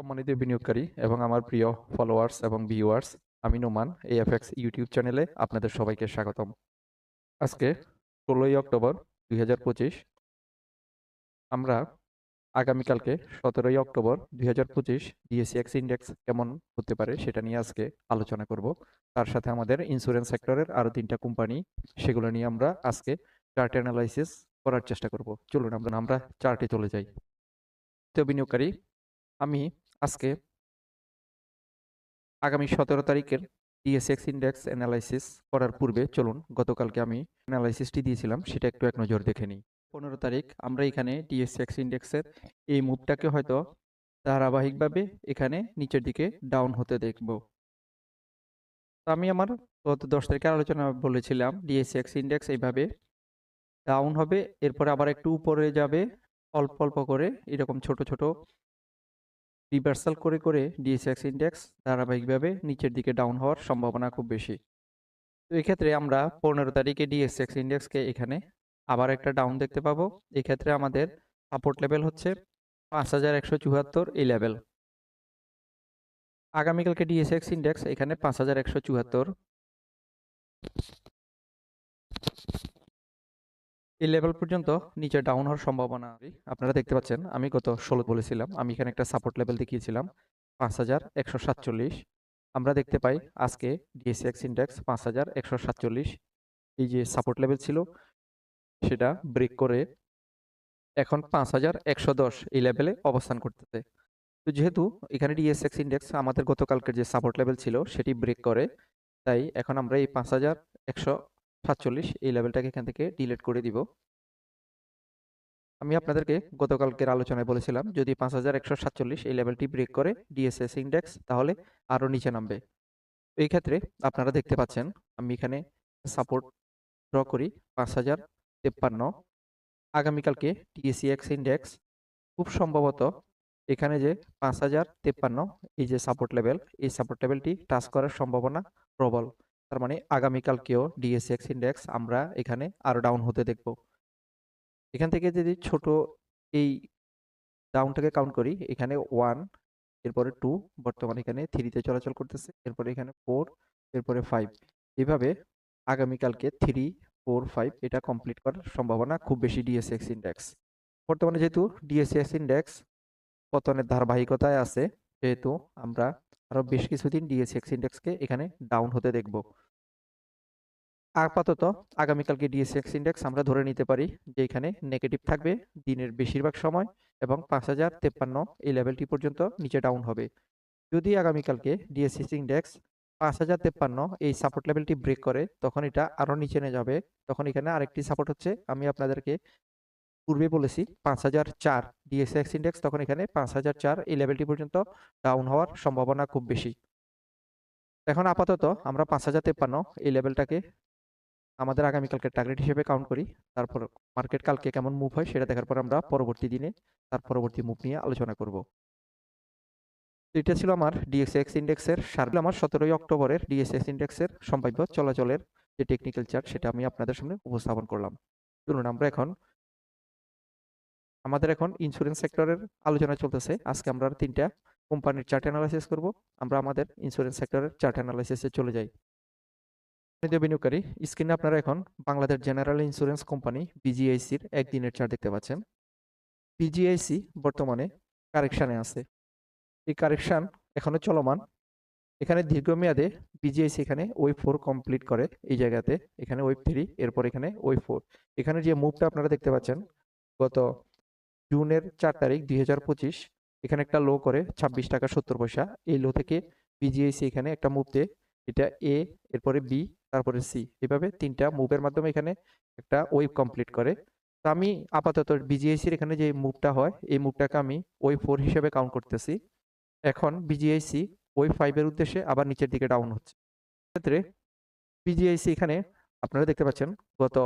সম্মানিত বিনিয়োগকারী এবং আমার প্রিয় ফলোয়ার্স এবং ভিউয়ার্স আমি নোমান এএফএক্স ইউটিউব চ্যানেলে আপনাদের সবাইকে স্বাগতম। আজকে ষোলোই অক্টোবর দুই হাজার পঁচিশ, আমরা আগামীকালকে সতেরোই অক্টোবর দুই হাজার পঁচিশ ডিএসিএক্স ইন্ডেক্স কেমন হতে পারে সেটা নিয়ে আজকে আলোচনা করব। তার সাথে আমাদের ইন্স্যুরেন্স সেক্টরের আরও তিনটা কোম্পানি সেগুলো নিয়ে আমরা আজকে চার্ট অ্যানালাইসিস করার চেষ্টা করব। চলুন আমরা আমরা চার্টে চলে যাই। তো বিনিয়োগকারী, আমি আজকে আগামী সতেরো তারিখের ডিএসএক্স ইন্ডেক্স অ্যানালাইসিস করার পূর্বে চলুন গতকালকে আমি অ্যানালাইসিসটি দিয়েছিলাম, সেটা একটু এক নজর দেখে নিই। পনেরো তারিখ, আমরা এখানে ডিএসএক্স ইন্ডেক্সের এই মুভটাকে হয়তো ধারাবাহিকভাবে এখানে নিচের দিকে ডাউন হতে দেখব। আমি আমার গত দশ তারিখের আলোচনা বলেছিলাম ডিএসএক্স ইন্ডেক্স এইভাবে ডাউন হবে, এরপরে আবার একটু উপরে যাবে, অল্প অল্প করে এরকম ছোট ছোট রিভার্সাল করে করে ডিএসএক্স ইন্ডেক্স ধারাবাহিকভাবে নিচের দিকে ডাউন হওয়ার সম্ভাবনা খুব বেশি। তো এক্ষেত্রে আমরা পনেরো তারিখে ডিএসএক্স ইন্ডেক্সকে এখানে আবার একটা ডাউন দেখতে পাবো। এক্ষেত্রে আমাদের সাপোর্ট লেভেল হচ্ছে পাঁচ হাজার একশো চুয়াত্তর এই লেভেল আগামীকালকে ডিএসএক্স ইন্ডেক্স এখানে পাঁচ হাজার একশো চুয়াত্তর। এই লেভেল পর্যন্ত নিচে ডাউন হওয়ার সম্ভাবনা আপনারা দেখতে পাচ্ছেন, আমি গত ষোলো বলেছিলাম, আমি এখানে একটা সাপোর্ট লেভেল দেখিয়েছিলাম, পাঁচ হাজার একশো সাতচল্লিশ। আমরা দেখতে পাই আজকে ডিএসএক্স ইন্ডেক্স পাঁচ হাজার একশো সাতচল্লিশ। এই যে সাপোর্ট লেভেল ছিল, সেটা ব্রেক করে এখন পাঁচ হাজার একশো দশ এই লেভেলে অবস্থান করতেছে। তো যেহেতু এখানে ডিএসএক্স ইন্ডেক্স আমাদের গতকালকের যে সাপোর্ট লেভেল ছিল, সেটি ব্রেক করে, তাই এখন আমরা এই পাঁচ হাজার একশো সাতচল্লিশ, এই লেভেলটাকে এখান থেকে ডিলিট করে দিব। আমি আপনাদেরকে গতকালকের আলোচনায় বলেছিলাম, যদি পাঁচ হাজার একশো সাতচল্লিশ এই লেভেলটি ব্রেক করে ডিএসএস ইন্ডেক্স তাহলে আরও নিচে নামবে। এই ক্ষেত্রে আপনারা দেখতে পাচ্ছেন, আমি এখানে সাপোর্ট ড্র করি পাঁচ হাজার তেপ্পান্ন। আগামীকালকে টিএসিএক্স ইন্ডেক্স খুব সম্ভবত এখানে যে পাঁচ হাজার তেপ্পান্ন, এই যে সাপোর্ট লেভেল এই সাপোর্ট লেভেলটি টাচ করার সম্ভাবনা প্রবল। তার মানে আগামীকালকেও ডিএসএক্স ইন্ডেক্স আমরা এখানে আরও ডাউন হতে দেখব। এখান থেকে যদি ছোট এই ডাউনটাকে কাউন্ট করি, এখানে ওয়ান এরপরে টু বর্তমানে এখানে থ্রিতে চলাচল করতেছে, এরপরে এখানে ফোর এরপরে ফাইভ এভাবে আগামীকালকে থ্রি ফোর ফাইভ এটা কমপ্লিট করার সম্ভাবনা খুব বেশি ডিএসএক্স ইন্ডেক্স বর্তমানে যেহেতু ডিএসএক্স ইন্ডেক্স পতনের ধারাবাহিকতায় আছে, যেহেতু আমরা আরও বেশ কিছুদিন ডিএসএক্স ইন্ডেক্সকে এখানে ডাউন হতে দেখব। আপাতত আগামীকালকে ডিএসএক্স ইন্ডেক্স আমরা ধরে নিতে পারি যে এখানে নেগেটিভ থাকবে দিনের বেশিরভাগ সময় এবং পাঁচ হাজার তেপ্পান্ন এই লেভেলটি পর্যন্ত নিচে ডাউন হবে। যদি আগামীকালকে ডিএসএক্স ইন্ডেক্স পাঁচ হাজার তেপ্পান্ন এই সাপোর্ট লেভেলটি ব্রেক করে তখন এটা আরও নিচে নিয়ে যাবে। তখন এখানে আরেকটি সাপোর্ট হচ্ছে আমি আপনাদেরকে পূর্বে বলেছি, পাঁচ হাজার চার ডিএসএক্স ইন্ডেক্স তখন এখানে পাঁচ হাজার চার এই লেভেলটি পর্যন্ত ডাউন হওয়ার সম্ভাবনা খুব বেশি। এখন আপাতত আমরা পাঁচ হাজার তেপ্পান্ন এই লেভেলটাকে আমাদের আগামীকালকে টার্গেট হিসেবে কাউন্ট করি। তারপর মার্কেট কালকে কেমন মুভ হয় সেটা দেখার পর আমরা পরবর্তী দিনে তার পরবর্তী মুভ নিয়ে আলোচনা করব। এটা ছিল আমার ডিএসএক্স ইন্ডেক্সের সার আমার সতেরোই অক্টোবরের ডিএসএক্স ইন্ডেক্সের সম্ভাব্য চলাচলের যে টেকনিক্যাল চার্ট সেটা আমি আপনাদের সামনে উপস্থাপন করলাম। চলুন আমরা এখন আমাদের এখন ইন্স্যুরেন্স সেক্টরের আলোচনা চলতেছে। আজকে আমরা তিনটা কোম্পানির চার্ট অ্যানালাইসিস করব। আমরা আমাদের ইন্স্যুরেন্স সেক্টরের চার্ট অ্যানালাইসিসে চলে যাই। বিনিয়োগকারী। স্ক্রিনে আপনারা এখন বাংলাদেশ জেনারেল ইন্স্যুরেন্স কোম্পানি বিজিআইসির একদিনের চার্ট দেখতে পাচ্ছেন। বিজিআইসি বর্তমানে কারেকশানে আছে। এই কারেকশান এখনও চলমান। এখানে দীর্ঘমেয়াদে বিজিআইসি এখানে ওই ফোর কমপ্লিট করে এই জায়গাতে। এখানে ওয়েব থ্রি, এরপর এখানে ওই ফোর। এখানে যে মুভটা আপনারা দেখতে পাচ্ছেন, গত জুনের চার তারিখ দুই হাজার পঁচিশ, এখানে একটা লো করে ছাব্বিশ টাকা সত্তর পয়সা। এই লো থেকে বিজিআইসি এখানে একটা মুভ দেয়। এটা এ এরপরে বি তারপরে সি এভাবে তিনটা মুভের মাধ্যমে এখানে একটা ওয়েব কমপ্লিট করে। তো আমি আপাতত বিজিআইসির এখানে যে মুভটা হয়, এই মুভটাকে আমি ওই ফোর হিসেবে কাউন্ট করতেছি। এখন বিজিআইসি ওই ফাইভের উদ্দেশ্যে আবার নিচের দিকে ডাউন হচ্ছে। ক্ষেত্রে বিজিআইসি এখানে আপনারা দেখতে পাচ্ছেন, গত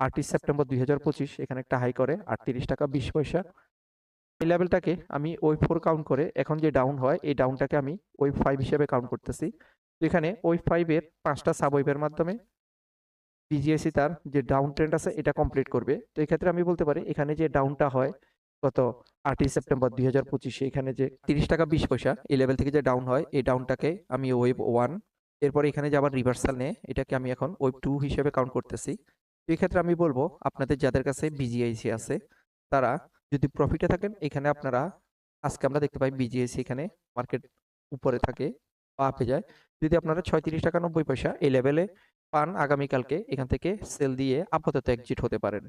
আটই সেপ্টেম্বর দুই হাজার পঁচিশ, এখানে একটা হাই করে, আটত্রিশ টাকা বিশ পয়সা। এই লেভেলটাকে আমি ওই ফোর কাউন্ট করে, এখন যে ডাউন হয়, এই ডাউনটাকে আমি ওই ফাইভ হিসেবে কাউন্ট করতেছি। এখানে ওই ফাইভের পাঁচটা সাব ওয়েভের মাধ্যমে বিজিএসি তার যে ডাউন ট্রেন্ড আছে, এটা কমপ্লিট করবে। তো এক্ষেত্রে আমি বলতে পারি, এখানে যে ডাউনটা হয়, গত আটই সেপ্টেম্বর দুই হাজার পঁচিশে, এখানে যে তিরিশ টাকা বিশ পয়সা, এই লেভেল থেকে যে ডাউন হয়, এই ডাউনটাকে আমি ওয়েব ওয়ান এরপরে এখানে যে আবার রিভার্সাল নেয়, এটাকে আমি এখন ওয়েব টু হিসেবে কাউন্ট করতেছি। তো এই ক্ষেত্রে আমি বলব, আপনাদের যাদের কাছে বিজিআইসি আছে, তারা যদি প্রফিটে থাকেন, এখানে আপনারা আজকে আমরা দেখতে পাই বিজিআইসি এখানে মার্কেট উপরে থাকে বা আপে যায়। যদি আপনারা ছয়ত্রিশ টাকা নব্বই পয়সা এই লেভেলে পান, আগামীকালকে এখান থেকে সেল দিয়ে আপাতত এক্সিট হতে পারেন।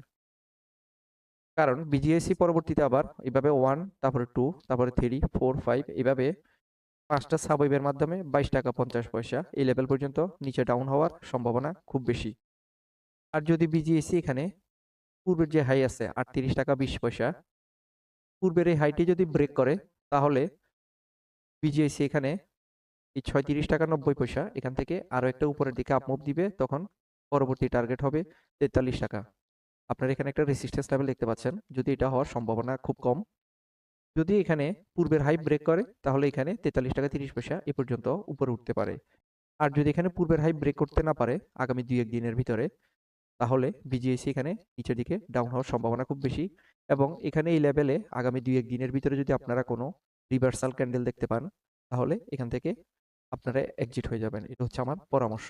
কারণ বিজিএসসি পরবর্তীতে আবার এভাবে ওয়ান তারপরে টু তারপরে থ্রি ফোর ফাইভ এভাবে পাঁচটা সাবওয়েবের মাধ্যমে বাইশ টাকা পঞ্চাশ পয়সা এই লেভেল পর্যন্ত নিচে ডাউন হওয়ার সম্ভাবনা খুব বেশি। আর যদি বিজিএসসি এখানে, পূর্বের যে হাই আছে আটত্রিশ টাকা বিশ পয়সা, পূর্বের এই হাইটি যদি ব্রেক করে, তাহলে বিজিএসসি এখানে এই ছয়ত্রিশ টাকা নব্বই পয়সা, এখান থেকে আরও একটা উপরের দিকে আপমুভ দিবে, তখন পরবর্তী টার্গেট হবে তেতাল্লিশ টাকা। আপনারা এখানে একটা রেসিস্ট্যান্স লেভেল দেখতে পাচ্ছেন, যদি এটা হওয়ার সম্ভাবনা খুব কম। যদি এখানে পূর্বের হাই ব্রেক করে, তাহলে এখানে তেতাল্লিশ টাকা তিরিশ পয়সা এ পর্যন্ত উপরে উঠতে পারে। আর যদি এখানে পূর্বের হাই ব্রেক করতে না পারে, আগামী দুই এক দিনের ভিতরে তাহলে বিজিএসসি এখানে নিচের দিকে ডাউন হওয়ার সম্ভাবনা খুব বেশি এবং এখানে এই লেভেলে আগামী দুই এক দিনের ভিতরে যদি আপনারা কোনো রিভার্সাল ক্যান্ডেল দেখতে পান, তাহলে এখান থেকে আপনারা এক্সিট হয়ে যাবেন। এটা হচ্ছে আমার পরামর্শ।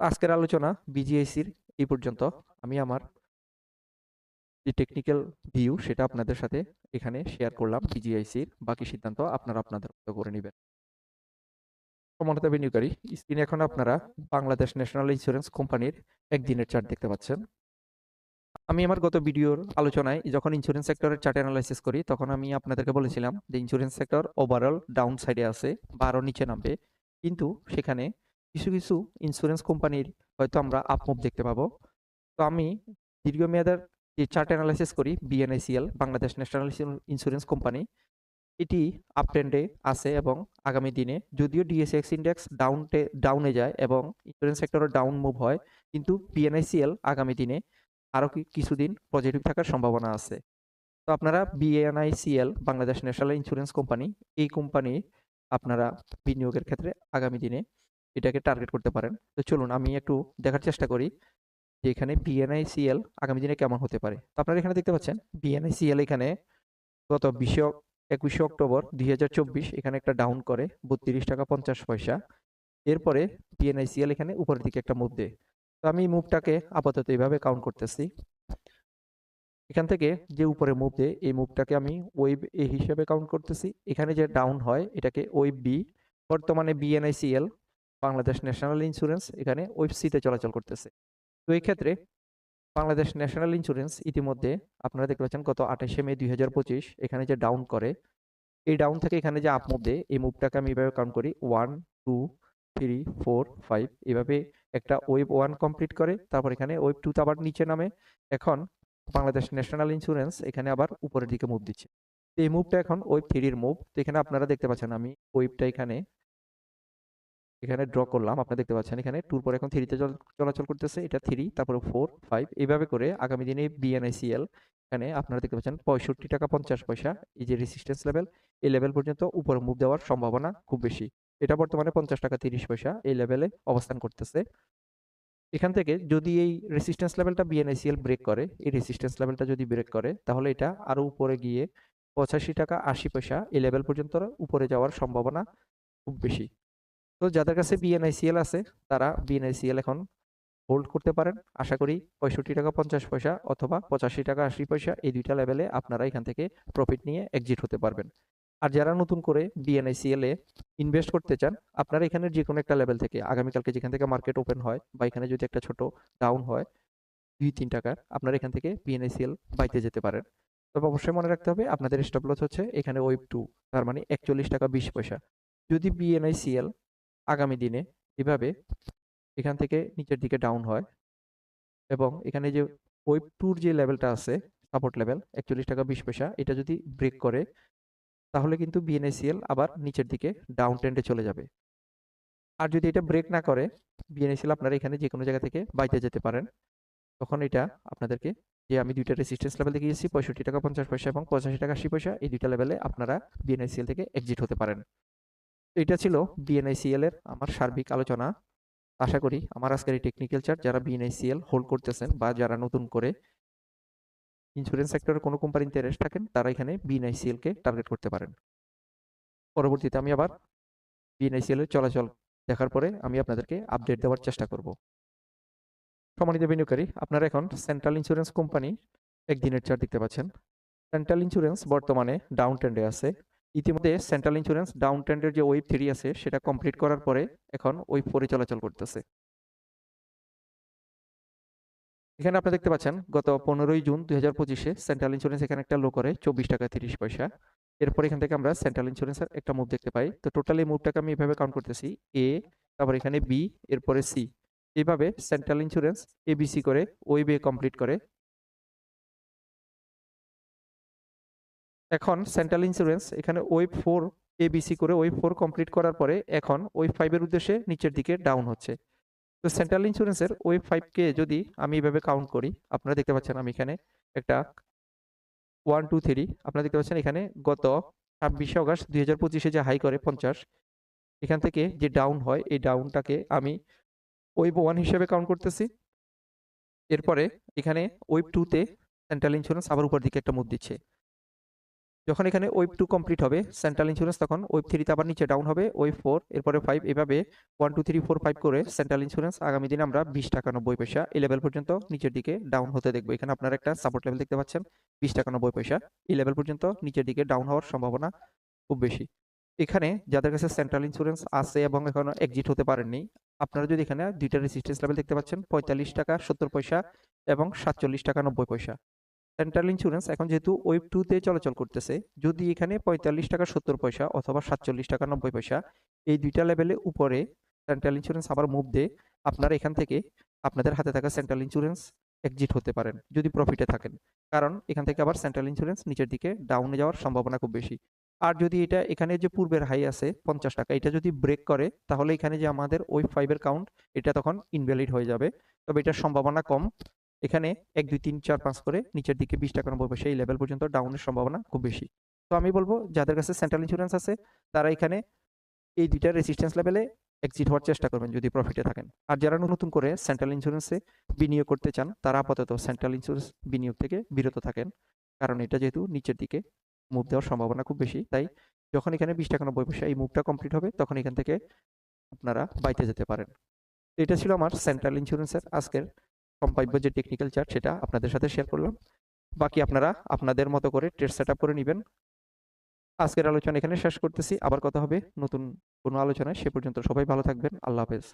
আজকের আলোচনা বিজিআইসির এই পর্যন্ত। আমি আমার যে টেকনিক্যাল ভিউ সেটা আপনাদের সাথে এখানে শেয়ার করলাম বিজিআইসির বাকি সিদ্ধান্ত আপনারা আপনাদের মতো করে নেবেন। সমানত বিনিয়োগকারী স্ক্রিনে এখন আপনারা বাংলাদেশ ন্যাশনাল ইন্স্যুরেন্স কোম্পানির একদিনের চার্ট দেখতে পাচ্ছেন। আমি আমার গত ভিডিওর আলোচনায় যখন ইন্স্যুরেন্স সেক্টরের চার্ট অ্যানালাইসিস করি, তখন আমি আপনাদেরকে বলেছিলাম যে ইন্স্যুরেন্স সেক্টর ওভারঅল ডাউন সাইডে আছে বা আরও নিচে নামবে। কিন্তু সেখানে কিছু কিছু ইন্স্যুরেন্স কোম্পানির হয়তো আমরা আপমুভ দেখতে পাবো। তো আমি দীর্ঘমেয়াদের যে চার্ট অ্যানালাইসিস করি BNICL Bangladesh national insurance company এটি আপ ট্রেন্ডে আছে এবং আগামী দিনে যদিও ডিএসএক্স ইন্ডেক্স ডাউনটে ডাউনে যায় এবং ইন্স্যুরেন্স সেক্টরে ডাউন মুভ হয়, কিন্তু বিএনআইসিএল আগামী দিনে আরও কিছুদিন পজিটিভ থাকার সম্ভাবনা আছে। তো আপনারা BNICL Bangladesh national insurance company, এই কোম্পানি আপনারা বিনিয়োগের ক্ষেত্রে আগামী দিনে এটাকে টার্গেট করতে পারেন। তো চলুন আমি একটু দেখার চেষ্টা করি যে এখানে বিএনআইসিএল আগামী দিনে কেমন হতে পারে। তো আপনারা এখানে দেখতে পাচ্ছেন বিএনআইসিএল এখানে গত বিশে একুশে অক্টোবর দুই হাজার চব্বিশ, এখানে একটা ডাউন করে বত্রিশ টাকা পঞ্চাশ পয়সা। এরপরে বিএনআইসিএল এখানে উপরের দিকে একটা মুভ দেয়। তো আমি মুভটাকে আপাতত এইভাবে কাউন্ট করতেছি। এখান থেকে যে উপরে মুভ দেয়, এই মুভটাকে আমি ওয়েব এ হিসেবে কাউন্ট করতেছি। এখানে যে ডাউন হয়, এটাকে ওয়েব বি বর্তমানে বিএনআইসিএল বাংলাদেশ ন্যাশনাল ইন্স্যুরেন্স এখানে ওয়েব সিতে চলাচল করতেছে। তো এই ক্ষেত্রে বাংলাদেশ ন্যাশনাল ইন্স্যুরেন্স ইতিমধ্যে আপনারা দেখতে পাচ্ছেন গত আঠাশে মে দুই হাজার পঁচিশ এখানে যে ডাউন করে, এই ডাউন থেকে এখানে যে আপ মুভ এই মুভটাকে আমি এইভাবে কাউন্ট করি one two three four five এভাবে একটা ওয়েব ওয়ান কমপ্লিট করে, তারপর এখানে ওয়েব টুতে আবার নিচে নামে, এখন বাংলাদেশ ন্যাশনাল ইন্স্যুরেন্স এখানে আবার উপরের দিকে মুভ দিচ্ছে। এই মুভটা এখন ওয়েব থ্রির মুভ তো এখানে আপনারা দেখতে পাচ্ছেন আমি ওয়েবটা এখানে এখানে ড্র করলাম আপনারা দেখতে পাচ্ছেন এখানে টুর পর এখন থ্রিতে চলাচল করতেছে, এটা থ্রি তারপরে ফোর ফাইভ এইভাবে করে আগামী দিনে বিএনআইসিএল এখানে আপনারা দেখতে পাচ্ছেন পঁয়ষট্টি টাকা পঞ্চাশ পয়সা, এই যে রেসিস্টেন্স লেভেল এই লেভেল পর্যন্ত উপরে মুভ দেওয়ার সম্ভাবনা খুব বেশি। এটা বর্তমানে পঞ্চাশ টাকা তিরিশ পয়সা এই লেভেলে অবস্থান করতেছে। এখান থেকে যদি এই রেসিস্টেন্স লেভেলটা বিএনআইসিএল ব্রেক করে, এই রেসিস্টেন্স লেভেলটা যদি ব্রেক করে, তাহলে এটা আরও উপরে গিয়ে পঁচাশি টাকা আশি পয়সা এই লেভেল পর্যন্ত উপরে যাওয়ার সম্ভাবনা খুব বেশি। তো যাদের কাছে বিএনআইসিএল আছে, তারা বিএনআইসিএল এখন হোল্ড করতে পারেন। আশা করি পঁয়ষট্টি টাকা পঞ্চাশ পয়সা অথবা পঁচাশি টাকা আশি পয়সা এই দুইটা লেভেলে আপনারা এখান থেকে প্রফিট নিয়ে এক্সিট হতে পারবেন। আর যারা নতুন করে বিএনআইসিএল এ ইনভেস্ট করতে চান, আপনারা এখানে যে কোনো একটা লেভেল থেকে, আগামীকালকে যেখান থেকে মার্কেট ওপেন হয় বা এখানে যদি একটা ছোট ডাউন হয়, দুই তিন টাকার, আপনারা এখান থেকে বিএনআইসিএল বাইতে যেতে পারেন। তবে অবশ্যই মনে রাখতে হবে, আপনাদের স্টপ লস হচ্ছে এখানে ওয়েব টু তার মানে একচল্লিশ টাকা বিশ পয়সা। যদি বিএনআইসিএল আগামী দিনে এভাবে এখান থেকে নিচের দিকে ডাউন হয় এবং এখানে যে ওয়েব টুর যে লেভেলটা আছে সাপোর্ট লেভেল একচল্লিশ টাকা বিশ পয়সা, এটা যদি ব্রেক করে, তাহলে কিন্তু বিএনআইসিএল আবার নিচের দিকে ডাউন ট্রেন্ডে চলে যাবে। আর যদি এটা ব্রেক না করে বিএনআইসিএল আপনারা এখানে যে কোনো জায়গা থেকে বাইতে যেতে পারেন। তখন এটা আপনাদেরকে যে আমি দুইটা রেসিস্টেন্স লেভেল দেখিয়েছি, পঁয়ষট্টি টাকা পঞ্চাশ পয়সা এবং পঁচাশি টাকা আশি পয়সা, এই দুইটা লেভেলে আপনারা বিএনআইসিএল থেকে এক্সিট হতে পারেন। এটা ছিল বিএনআইসিএল এর আমার সার্বিক আলোচনা। আশা করি আমার আজকের এই টেকনিক্যাল চার্ট যারা বিএনআইসিএল হোল্ড করতেছেন বা যারা নতুন করে ইন্স্যুরেন্স সেক্টরে কোনো কোম্পানিতে ইন্টারেস্ট থাকেন, তারা এখানে বিএনআইসিএল কে টার্গেট করতে পারেন। পরবর্তীতে আমি আবার বিএনআইসিএল এর চলাচল দেখার পরে আমি আপনাদেরকে আপডেট দেওয়ার চেষ্টা করব। সম্মানিত বিনিয়োগকারী, আপনারা এখন সেন্ট্রাল ইন্স্যুরেন্স কোম্পানি একদিনের চার্ট দেখতে পাচ্ছেন। সেন্ট্রাল ইন্স্যুরেন্স বর্তমানে ডাউন ট্রেন্ডে আছে। ইতিমধ্যে সেন্ট্রাল ইন্স্যুরেন্স ডাউন ট্রেন্ডের যে ওয়েব থ্রি আছে, সেটা কমপ্লিট করার পরে এখন ওয়েব ফোরে চলাচল করতেছে। এখানে আপনি দেখতে পাচ্ছেন, গত পনেরোই জুন দুই হাজার পঁচিশে সেন্ট্রাল ইন্স্যুরেন্স এখানে একটা লো করে, চব্বিশ টাকা তিরিশ পয়সা। এরপর এখান থেকে আমরা সেন্ট্রাল ইন্স্যুরেন্সের একটা মুভ দেখতে পাই। তো টোটাল এই মুভটাকে আমি এভাবে কাউন্ট করতেছি এ তারপর এখানে বি এরপরে সি এইভাবে সেন্ট্রাল ইন্স্যুরেন্স এবিসি করে ওয়েবে কমপ্লিট করে এখন সেন্ট্রাল ইন্স্যুরেন্স এখানে ওয়েব ফোর এবিসি করে ওয়েব ফোর কমপ্লিট করার পরে এখন ওয়েব ফাইভের উদ্দেশ্যে নিচের দিকে ডাউন হচ্ছে। তো সেন্ট্রাল ইন্স্যুরেন্সের ওয়েব ফাইভকে যদি আমি এভাবে কাউন্ট করি, আপনারা দেখতে পাচ্ছেন আমি এখানে একটা ওয়ান টু থ্রি আপনারা দেখতে পাচ্ছেন এখানে গত ছাব্বিশে অগস্ট দুই হাজার পঁচিশে যে হাই করে পঞ্চাশ, এখান থেকে যে ডাউন হয়, এই ডাউনটাকে আমি ওয়েব ওয়ান হিসেবে কাউন্ট করতেছি। এরপরে এখানে ওয়েব টুতে সেন্ট্রাল ইন্স্যুরেন্স আবার উপর দিকে একটা মুভ দিচ্ছে। যখন এখানে ওয়েব টু কমপ্লিট হবে সেন্ট্রাল ইন্স্যুরেন্স তখন ওয়েব থ্রিতে আবার নিচে ডাউন হবে ওয়েব ফোর এরপরে ফাইভ এভাবে one two three four five করে সেন্ট্রাল ইন্স্যুরেন্স আগামী দিনে আমরা বিশ টাকা নব্বই পয়সা এই লেভেল পর্যন্ত নিচের দিকে ডাউন হতে দেখব। এখানে আপনারা একটা সাপোর্ট লেভেল দেখতে পাচ্ছেন, বিশ টাকা নব্বই পয়সা এই লেভেল পর্যন্ত নিচের দিকে ডাউন হওয়ার সম্ভাবনা খুব বেশি। এখানে যাদের কাছে সেন্ট্রাল ইন্স্যুরেন্স আছে এবং এখনও এক্সিট হতে পারেননি, আপনারা যদি এখানে দুইটা রেসিস্টেন্স লেভেল দেখতে পাচ্ছেন, পঁয়তাল্লিশ টাকা সত্তর পয়সা এবং সাতচল্লিশ টাকা নব্বই পয়সা। সেন্ট্রাল ইন্স্যুরেন্স এখন যেহেতু ওয়েব টুতে চলাচল করতেছে, যদি এখানে পঁয়তাল্লিশ টাকা সত্তর পয়সা অথবা সাতচল্লিশ টাকা নব্বই পয়সা, এই দুইটা লেভেলে উপরে সেন্ট্রাল ইন্স্যুরেন্স আবার মুভ দেয় আপনারা এখান থেকে আপনাদের হাতে থাকা সেন্ট্রাল ইন্স্যুরেন্স এক্সিট হতে পারেন, যদি প্রফিটে থাকেন। কারণ এখান থেকে আবার সেন্ট্রাল ইন্স্যুরেন্স নিচের দিকে ডাউনে যাওয়ার সম্ভাবনা খুব বেশি। আর যদি এটা এখানে যে পূর্বের হাই আছে পঞ্চাশ টাকা, এটা যদি ব্রেক করে, তাহলে এখানে যে আমাদের ওয়েব ফাইভের কাউন্ট এটা তখন ইনভ্যালিড হয়ে যাবে। তবে এটার সম্ভাবনা কম। এখানে এক, দুই, তিন, চার, পাঁচ করে নিচের দিকে বিশ টাকা পয়সা এই লেভেল পর্যন্ত ডাউনের সম্ভাবনা খুব বেশি। তো আমি বলব, যাদের কাছে সেন্ট্রাল ইন্স্যুরেন্স আছে, তারা এখানে এই দুইটা রেসিস্ট্যান্স লেভেলে এক্সিট হওয়ার চেষ্টা করবেন যদি প্রফিটে থাকেন। আর যারা নতুন করে সেন্ট্রাল ইন্স্যুরেন্সে বিনিয়োগ করতে চান, তারা আপাতত সেন্ট্রাল ইন্স্যুরেন্স বিনিয়োগ থেকে বিরত থাকেন। কারণ এটা যেহেতু নিচের দিকে মুভ দেওয়ার সম্ভাবনা খুব বেশি। তাই যখন এখানে বিশ টাকা নব্বই পয়সা এই মুভটা কমপ্লিট হবে, তখন এখান থেকে আপনারা বাইতে যেতে পারেন। এটা ছিল আমার সেন্ট্রাল ইন্স্যুরেন্সের আজকের সম্ভাব্য যে টেকনিক্যাল চার্ট সেটা আপনাদের সাথে শেয়ার করলাম। বাকি আপনারা আপনাদের মতো করে ট্রেড সেট করে নেবেন। আজকের আলোচনা এখানে শেষ করতেছি। আবার কথা হবে নতুন কোনো আলোচনায়। সে পর্যন্ত সবাই ভালো থাকবেন। আল্লাহ হাফেজ।